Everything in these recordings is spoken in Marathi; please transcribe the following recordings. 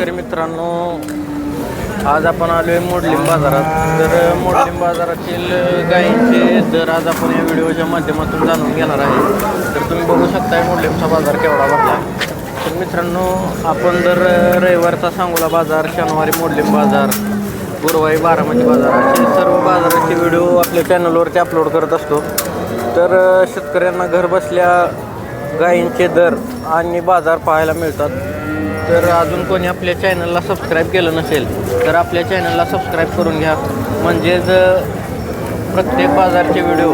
शेतकरी मित्रांनो आज आपण आलो आहे मोडलिंब बाजारात. तर मोडलिंब बाजारातील गायींचे दर आज आपण या व्हिडिओच्या माध्यमातून जाणून घेणार आहे. तर तुम्ही बघू शकताय मोडलिंबचा बाजार केवढा भरला तर मित्रांनो आपण जर रविवारचा सांगोला बाजार शनिवारी मोडलिंब बाजार गुरुवारी बारामती बाजार असे सर्व बाजाराचे व्हिडिओ आपल्या चॅनलवरती अपलोड करत असतो. तर शेतकऱ्यांना घर बसल्या गायींचे दर आणि बाजार पाहायला मिळतात. तर अजून कोणी आपल्या चॅनलला सबस्क्राईब केलं नसेल तर आपल्या चॅनलला सबस्क्राईब करून घ्या. म्हणजेच प्रत्येक बाजारचे व्हिडिओ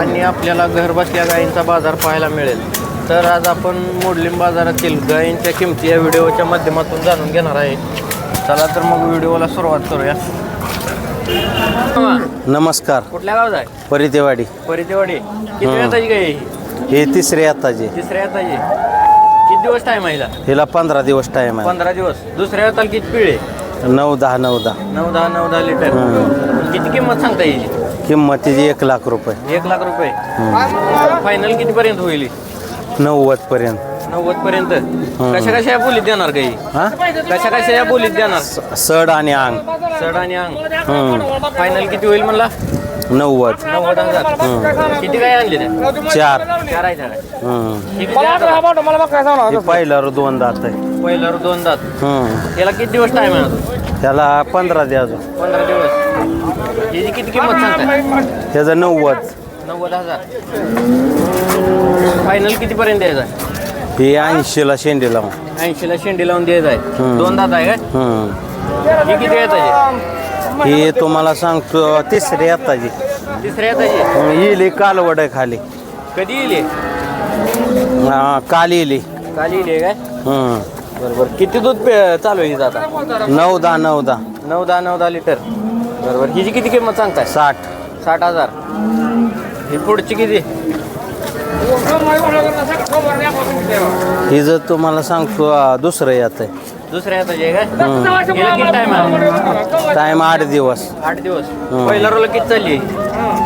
आणि आपल्याला घरबसल्या गायींचा बाजार पाहायला मिळेल. तर आज आपण मोडलिंब बाजारातील गायींच्या किमती या व्हिडिओच्या माध्यमातून जाणून घेणार आहे. चला तर मग व्हिडिओला सुरुवात करूया. नमस्कार. कुठल्या गावात आहे? परितेवाडी. परितेवाडी. किती हं. येताची गाई? हे तिसरे आताचे तिसऱ्या येताची. किती दिवस टाईम आहे हिला? हिला पंधरा दिवस टाइम आहे. पंधरा दिवस. दुसऱ्या येताला किती पिळे? नऊ दहा नऊ दहा. नऊ दहा नऊ दहा लिटर. किती किंमत सांगता येईल? किंमत तिची एक लाख रुपये. एक लाख रुपये. फायनल किती पर्यंत होईल नव्वद पर्यंत. नव्वद पर्यंत. कशा कशा या बोलीत देणार काही हा? कशा कशा या बोलीत देणार? सड आणि अंग चढ आणि अंग. फायनल किती होईल म्हणला? नव्वद. नव्वद हजार किती काय आणले त्या चार. चार आहे? हं. हे किती? हे पहिल्यावर दोन दात आहे. पहिल्यावर दोन दात. त्याला किती दिवस टाइम आहे अजून? त्याला पंधरा द्या अजून. पंधरा दिवस. याची किती किंमत सांगताय? त्याचं नव्वद. नव्वद हजार. फायनल किती पर्यंत द्यायचा हे ऐंशीला शेंडी लावून. ऐंशीला शेंडी लावून द्यायचा आहे. दोन दात आहे हं. काय हे किती येताचे हे तुम्हाला सांगतो तिसरे आताची तिसऱ्या येताचे हं, येईल हे कालवड आहे खाली. कधी येईल हे? काल येईल हे. काल येईल काय? हं. बरोबर. किती दूध पे- चालू आहे हिचं आता? नऊ दहा नऊ दहा. नऊ दहा नऊ दहा लिटर. बरोबर. हिची किती किंमत सांगताय? साठ. साठ हजार. ही पुढची किती? ही जर तुम्हाला सांगतो दुसरं येत आहे. दुसऱ्या किती टाइम आठ दिवस. आठ दिवस. हं. पहिला रोल किती चालली?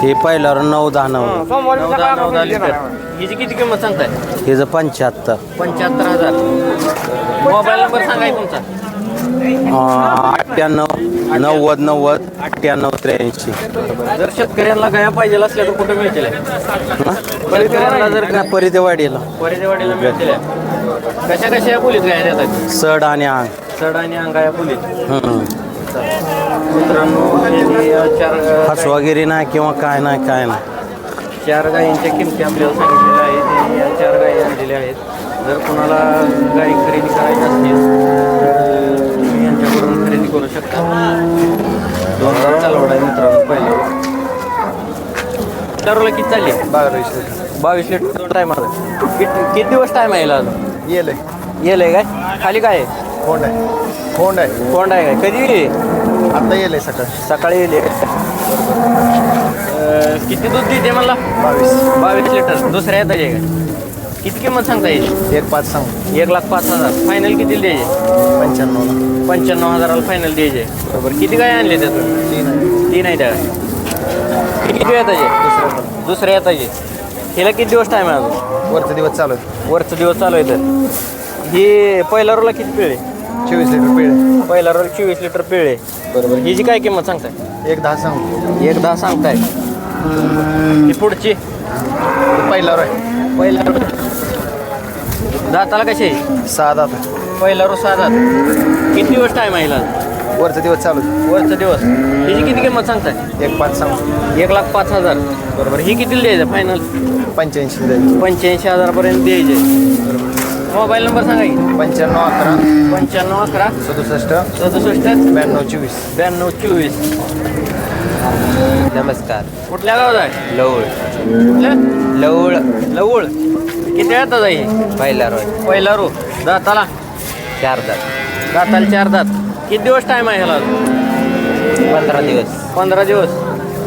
हे पहिल्यावर नऊ दहा नऊ. नऊ दहा नऊ दहा लिटर हिची किती किंमत सांगताय? हिचं पंच्याहत्तर. पंच्याहत्तर हजार. मोबाईल नंबर सांगाय तुमचा. अं, अठ्ठ्याण्णव नव्वद नव्वद अठ्ठ्याण्णव त्र्याऐंशी. जर शेतकऱ्यांना गाया पाहिजे असल्या तर कुठे मिळतील? शेतकऱ्यांना जर का परिदेवाडीला मिळतील. कशा कशा या बोलीत गाया देतात सड आणि अंग चढ आणि अंगाया बोलीत हं. मित्रांनो हे या चार फसवागिरी नाही किंवा काय नाही काय नाही. चार गायींच्या किमती आपल्याला सांगितलेल्या आहेत. हे या चार गायी आणलेल्या आहेत. जर कोणाला गायी खरेदी करायची असतील तर करू शकता. दोन हजार चालवड आहे मित्रांनो पहिलं. दररोज किती चालली बावीस बावीस लिटर दोन टायम किती किती दिवस टाईम आहे अजून? येले येलंय काय? खाली काय आहे? खोंड आहे. खोंड आहे. कोंड आहे काय? कधी येईल आता येले सकाळ. सकाळी येईल किती दूध देते मला बावीस. बावीस लिटर. दुसऱ्या येतात आहे का किती किंमत सांगता येईल? एक पाच सांग. एक लाख पाच हजार. फायनल किती द्यायचे? पंच्याण्णवला. पंच्याण्णव हजाराला फायनल द्यायचे. बरोबर. किती काय आणले त्यातून? तीन आहे तीन आहे त्या किती येताचे दुसरं पण. दुसऱ्या येताचे हिला किती दिवस टाईम आहे अजून? वरचे दिवस चालू आहेत. वरचं दिवस चालू आहे तर ही पहिल्या रोला किती पिळे? चोवीस लिटर पिळे. पहिला रोल चोवीस लिटर पिळे. बरोबर. हिची काय किंमत सांगताय? एक दहा सांग. एक दहा सांगताय. ही पुढची? पहिला आहे. पहिला. दाताला आहे सहा दात. पहिला रोज सहा दात. किती दिवस टाईम आहे वरचे दिवस चालू. वरचा दिवस. हिची किती किंमत सांगताय? एक पाच सांग. एक लाख पाच हजार. बरोबर. ही किती द्यायचं? फायनल पंच्याऐंशी द्यायचे. पंच्याऐंशी हजारापर्यंत द्यायचे. मोबाईल नंबर सांगा की. पंच्याण्णव अकरा. पंच्याण्णव अकरा. सदुसष्ट. सदुसष्ट. ब्याण्णव चोवीस. ब्याण्णव चोवीस. नमस्कार. कुठल्या गावात आहे? लवळ. कुठल्या? लवळ. लवळ. किती येतात आहे पहिला रोज. पहिला रो. दाताला चार दात दाताला चार दात किती दिवस टाईम आहे ह्याला? पंधरा दिवस. पंधरा दिवस.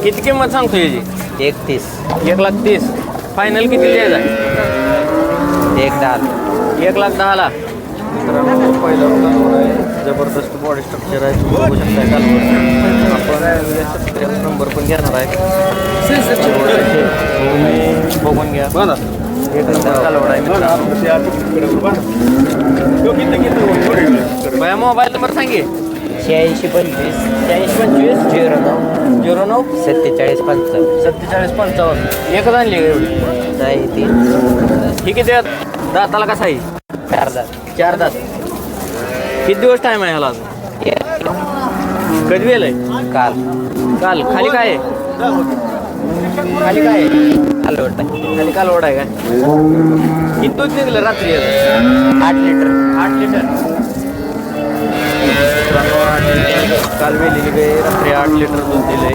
किती किंमत सांगतो याची? एकतीस. एक लाख तीस. फायनल किती द्यायचा एक दहा. एक लाख दहाला. मित्रांनो पहिला आहे जबरदस्त बॉडी स्ट्रक्चर आहे. तुम्ही बघू शकता आपण नंबर पण घेणार आहे. तुम्ही बघून घ्या. एक नंबर कालवड आहे बाया मोबाईल नंबर सांगे. शहाऐंशी पंचवीस शहाऐंशी पंचवीस झिरो नऊ. झिरो नऊ? सत्तेचाळीस पंचावन्न. सत्तेचाळीस पंचावन्न. एकच आणली एवढी? नाही तीन. ही किती आहेत दाताला कसा आहे? चार दात. चार दात. किती दिवस टाइम आहे ह्याला अजून? कधी वेळ आहे काल. काल. खाली काय? आहे खाली काय? आहे. कालवट खाली काल ओढ आहे काय? किती दूध निघलं रात्री? आठ लिटर. आठ लिटर. काल वेलेली गाय रात्री आठ लिटर दूध दिले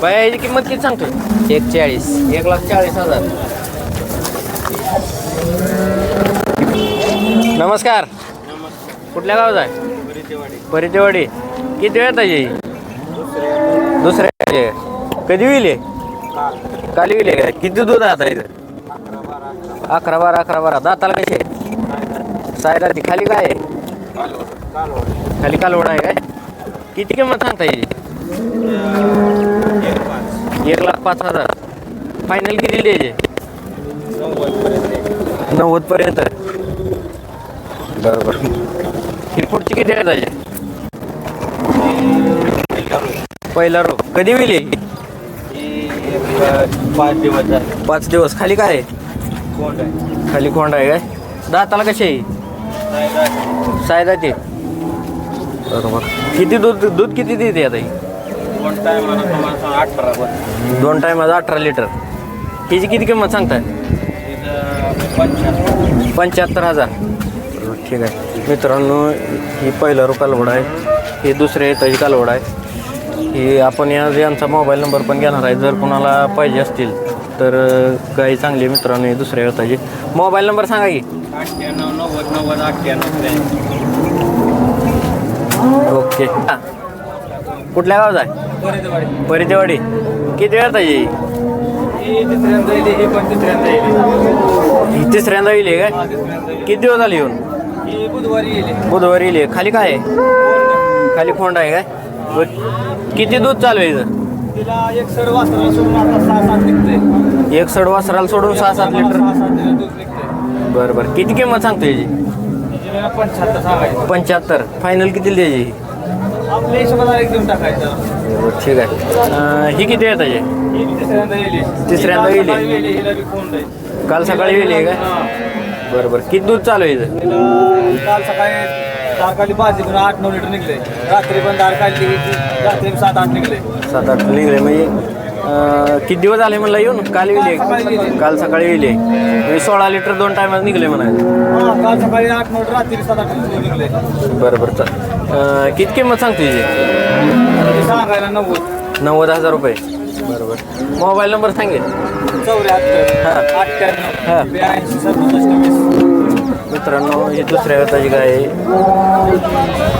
बाया याची किंमत किती सांगतोय? एक चाळीस. एक लाख चाळीस हजार. नमस्कार. कुठल्या गावात आहे? परितेवाडी किती वेळ आहे दुसऱ्या कधी विले काली. विले काय किती दूध आता इथं? अकरा बारा अकरा बारा. दाताला कसे सायला ती खाली काय खाली कालवड आहे काय? किती किंमत सांगता येईल? एक लाख पाच. हजार. फायनल किती द्यायचे नव्वद पर्यंत. बरोबर. ही पुढची किती आहे त्याचे पहिला रो कधी विली पाच दिवस झाले पाच दिवस. खाली काय? आहे? कोण आहे. खाली कोंड आहे काय? दाताला कशी आहे? सायदा ते. बरोबर. किती दूध दूध किती देते आता ही? कोण तुम्हाला अठरा पण दोन टायमाचं अठरा लिटर हिची किती किंमत सांगताय? पंच्याहत्तर हजार. ठीक आहे. मित्रांनो ही पहिला रो कालवड आहे. ही दुसऱ्या येताची कालवड आहे. ही आपण या यांचा मोबाईल नंबर पण घेणार आहे जर कोणाला पाहिजे असतील तर गाई चांगली आहे मित्रांनो ही दुसऱ्या येताची. मोबाईल नंबर सांगा की. अठ्ठ्याण्णव नव्वद नव्वद अठ्ठ्याण्णव त्र्याऐंशी ओके. हा. कुठल्या गावात आहे? परितेवाडी किती वेळ ही? तिसऱ्यांदा ही पण तिसऱ्यांदा येईल. काय. किती दिवस झाले येऊन? बुधवारी येते बुधवारी येईल खाली काय? आहे खाली खोंड आहे काय? किती दूध चालू आहे इथं? तिला एक सड वासरा सोडून आता सहा सात निघते एक सड वासराला सोडून सहा सात लिटर. दूध निघते बरं बरं. किती किंमत सांगतो याची? पंच्याहत्तर. सांगायचं पंच्याहत्तर फायनल किती द्यायची आपल्या हिशोबाला एक देऊन टाकायचं बरं, ठीक आहे. अं, ही किती आहे त्याची? ही तिसऱ्यांदा येईल तिसऱ्यांदा येईल. काल सकाळी येईल, हिला बी कोंड आहे काल सकाळी वेळी आहे काय हा. बरं बरं किती दूध चालू आहे इथं? तिला काल सकाळी दार काढली पाच आठ नऊ लिटर निघले. रात्री पण दार काढली की रात्री सात आठ निघले. सात आठ निघले. म्हणजे अं, किती दिवस झाले म्हणला येऊन? काल गेली. काल सकाळी वेळी म्हणजे सोळा लिटर दोन टायमात निघले म्हणायचं हा काल सकाळी आठ नऊ रात्री सात आठ लिटर निघले. बरं बरं चाल अं, किती किंमत सांगतो सांगायला नव्वद. नव्वद हजार रुपये. बरोबर. मोबाईल नंबर सांगेल चौऱ्याहत्तर हा. अठ्ठ्याण्णव ब्याऐंशी सदुसष्ट वीस. मित्रांनो ही दुसऱ्या व्यताची गाय आहे.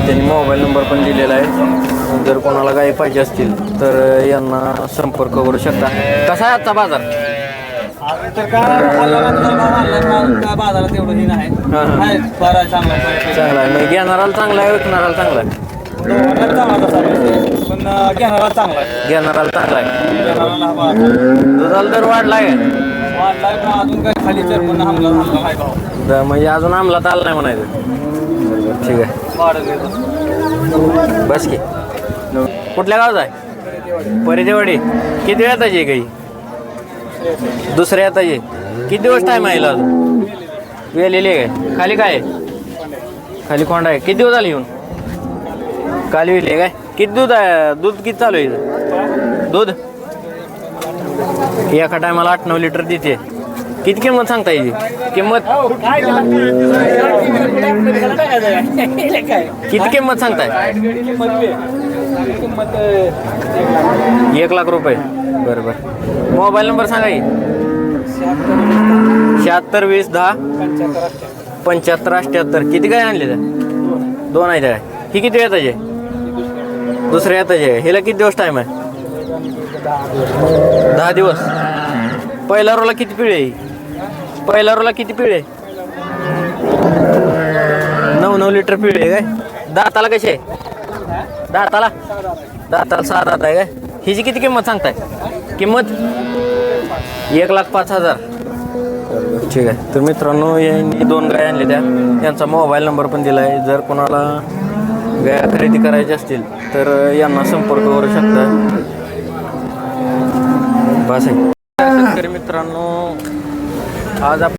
त्यांनी मोबाईल नंबर पण दिलेला आहे. जर कोणाला गाय पाहिजे असतील तर यांना संपर्क करू शकता. कसा आहे आजचा बाजार? अजून तर काय खाल्ला तुझा भाव आणला का काय बाजारात एवढं हे नाही. हा, हा. आहे, बरं आहे, चांगला. आहे, बरं आहे. चांगला आहे. मग घेणाराला चांगला आहे विकणाराला चांगला आहे? पण घेणारा चांगला आहे. घेणाराला चांगला आहे. दुधाला दर वाढलाय. पण अजून काय खाली चरपण हमला झाला आहे भाव तर म्हणजे अजून अंमलात आला नाही म्हणायचं. ठीक आहे. वाढत येतो बस की. कुठल्या गावात आहे? परिदेवाडी किती वेळ येताची काही? दुसऱ्या येताची किती दिवस टाईम आहे हिला अजून? वेलेली आहे काय? खाली काय आहे? खाली कोंडा आहे. किती दिवस झाले येऊन? काल विले काय? किती दूध आहे? दूध किती चालू आहे दूध? एका टायमाला आठ नऊ लिटर देते. किती किंमत सांगता येईल? किंमत? किती किंमत सांगताय? एक लाख रुपये. बरं बरं. मोबाईल नंबर सांगा की. शहात्तर वीस दहा. पंच्याहत्तर अठ्ठ्याहत्तर किती काय आणले दोन आहेत काय ही किती वेळ त्याचे दुसऱ्या येत आहे हिला किती दिवस टाईम आहे? दहा दिवस. पहिल्या रोला किती पिळे? आहे पहिल्या रोला किती पिळे? नऊ नऊ लिटर पिळे आहे काय? दाताला कसे? आहे दाताला? दाताला सहा दात आहे काय? हिची किती किंमत सांगताय? किंमत? एक लाख पाच हजार. ठीक आहे. तर मित्रांनो यांनी दोन गाय आणले त्या. यांचा मोबाईल नंबर पण दिला आहे जर कोणाला गाया खरेदी करायची असतील तर यांना संपर्क करू शकता. बस आहे. शेतकरी मित्रांनो आज आपण